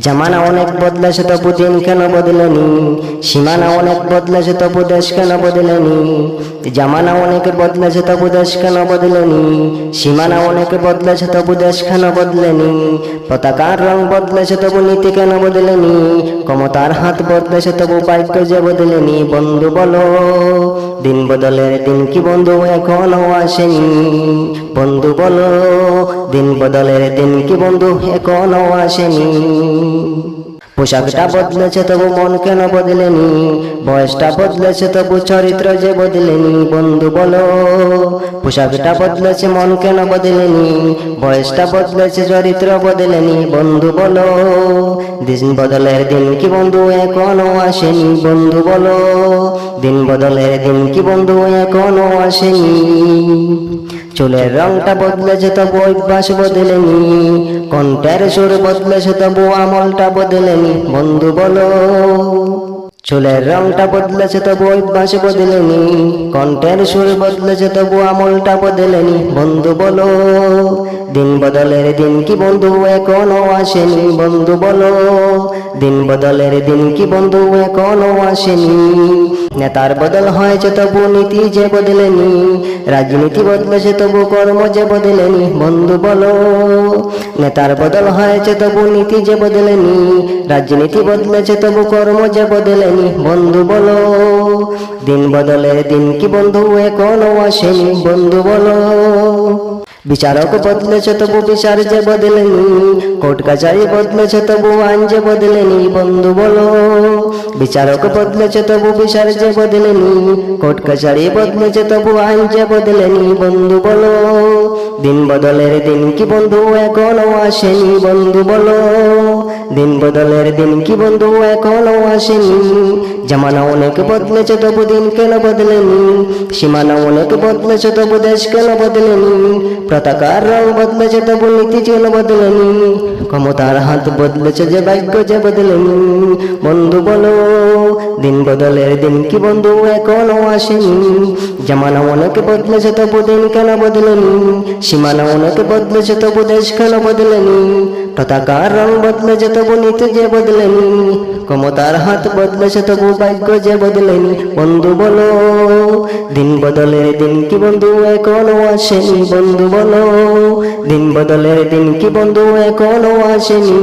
জামানা অনেক বদলেছে তবু দিন কেন বদলেনি? সীমানা অনেক বদলেছে তবু দেশ কেন বদলেনি? জামানা অনেক বদলেছে তবু দেশ কেন বদলেনি? সীমানা অনেক বদলেছে তবু দেশ কেন বদলেনি? পতাকার রং বদলেছে তবু নীতি কেন বদলেনি? ক্ষমতার হাত বদলেছে তবু ভাগ্য যে বদলেনি? বন্ধু বলো, দিন বদলের দিন কি বন্ধু এখনও আসেনি? বন্ধু বলো, দিন বদলের দিন কি বন্ধু? এখনও আসেনি। পোশাকটা বদলেছে, তবু মন কেন বদলেনি? বয়সটা বদলেছে, তবু চরিত্র যে বদলেনি। বন্ধু বলো, পোশাকটা বদলেছে, মন কেন বদলেনি? বয়সটা বদলেছে, চরিত্র বদলেনি। বন্ধু বলো, দিন বদলের দিন কি বন্ধু? এখনও আসেনি। বন্ধু বলো, দিন বদলের দিন কি বন্ধু? এখনও আসেনি। চুলের রংটা বদলেছে তবু অভ্যাস বদলেনি কণ্ঠের সুর বদলেছে তবু আমলটা বদলেনি বন্ধু বলো, চুলের রংটা বদলেছে তবু অভ্যাস বদলেনি কণ্ঠের সুর বদলেছে তবু আমলটা বদলেনি বন্ধু বলো, দিন বদলের দিন কি বন্ধু এখনও আসেনি? বন্ধু বলো, দিন বদলের দিন কি বন্ধু এখনও আসেনি? নেতার বদল হয়েছে তবু নীতি যে বদলেনি, রাজনীতি বদলেছে তবু কর্ম যে বদলেনি, বন্ধু বলো। নেতার বদল হয়েছে তবু নীতি যে বদলেনি, রাজনীতি বদলেছে তবু কর্ম যে বদলেনি, বন্ধু বলো। দিন বদলের দিন কি বন্ধু এখনও আসেনি, বন্ধু বলো। বিচারক বদলেছে তবু বিচার যে বদলেনি, কোর্ট কাছারি বদলেছে তবু আইন যে বদলেনি, বন্ধু বলো। বিচারক বদলেছে তবু বিচার যে বদলেনি, কোর্ট কাছারি বদলেছে তবু আইন যে বদলেনি, বন্ধু বলো। দিন বদলের দিন কি বন্ধু এখনও আসেনি, বন্ধু বলো। দিন বদলের দিন কি বন্ধু এখনও আসেনি? জামানা অনেক বদলেছে, তবু দিন কেন বদলেনি? সীমানা অনেক বদলেছে, তবু দেশ কেন বদলেনি? পতাকার রং বদলেছে, তবু নীতি কেন বদলেনি? ক্ষমতার হাত বদলেছে, যে ভাগ্য যে বদলেনি? বন্ধু বলো, দিন বদলের দিন কি বন্ধু এখনও আসেনি? জামানা অনেক বদলেছে, তবু দিন কেন বদলেনি? সীমানা অনেক বদলেছে, তবু দেশ কেন বদলেনি? পতাকার রং বদলেছে তবু নীতি যে বদলেনি, ক্ষমতার হাত বদলেছে তবু ভাগ্য যে বদলেনি। বন্ধু বলো, দিন বদলের দিন কি বন্ধু এখনও আসেনি? বন্ধু বলো, দিন বদলের দিন কি বন্ধু এখনও আসেনি?